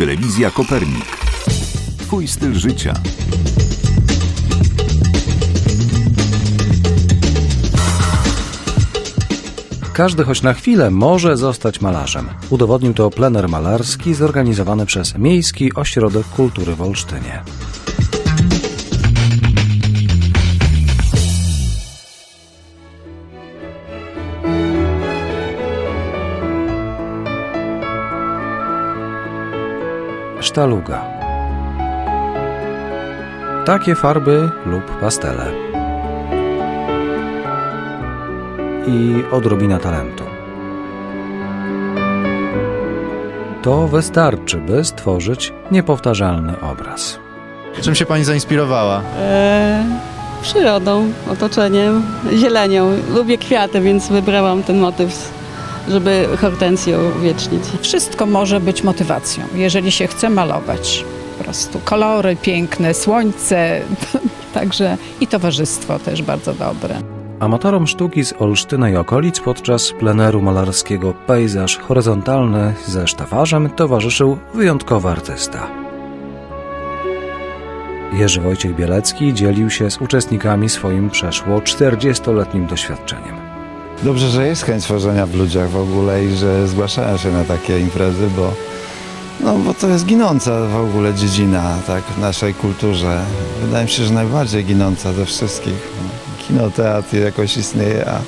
Telewizja Kopernik. Twój styl życia. Każdy choć na chwilę może zostać malarzem. Udowodnił to plener malarski zorganizowany przez Miejski Ośrodek Kultury w Olsztynie. Sztaluga. Takie farby lub pastele. i odrobina talentu. To wystarczy, by stworzyć niepowtarzalny obraz. Czym się pani zainspirowała? E, przyrodą, otoczeniem, zielenią. Lubię kwiaty, więc wybrałam ten motyw, żeby hortensję uwiecznić. Wszystko może być motywacją, jeżeli się chce malować. Po prostu kolory piękne, słońce, także i towarzystwo też bardzo dobre. Amatorom sztuki z Olsztyna i okolic podczas pleneru malarskiego Pejzaż horyzontalny ze sztafarzem towarzyszył wyjątkowy artysta. Jerzy Wojciech Bielecki dzielił się z uczestnikami swoim przeszło 40-letnim doświadczeniem. Dobrze, że jest chęć tworzenia w ludziach w ogóle i że zgłaszają się na takie imprezy, bo, no, bo to jest ginąca w ogóle dziedzina tak, w naszej kulturze. Wydaje mi się, że najbardziej ginąca ze wszystkich. Kino, teatr jakoś istnieje, a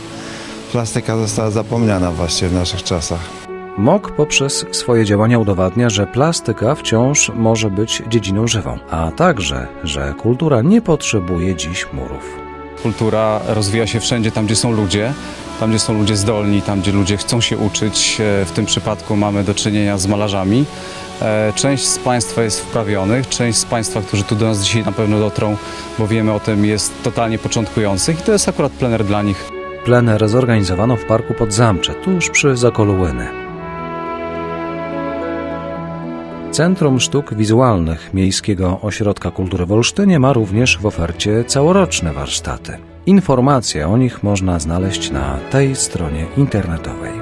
plastyka została zapomniana właśnie w naszych czasach. MOK poprzez swoje działania udowadnia, że plastyka wciąż może być dziedziną żywą, a także, że kultura nie potrzebuje dziś murów. Kultura rozwija się wszędzie tam, gdzie są ludzie, tam, gdzie są ludzie zdolni, tam, gdzie ludzie chcą się uczyć. E, W tym przypadku mamy do czynienia z malarzami. E, Część z Państwa jest wprawionych, część z Państwa, którzy tu do nas dzisiaj na pewno dotrą, bo wiemy o tym, jest totalnie początkujących i to jest akurat plener dla nich. Plener zorganizowano w parku pod Zamcze, tuż przy Zakolu Łyny. Centrum Sztuk Wizualnych Miejskiego Ośrodka Kultury w Olsztynie ma również w ofercie całoroczne warsztaty. Informacje o nich można znaleźć na tej stronie internetowej.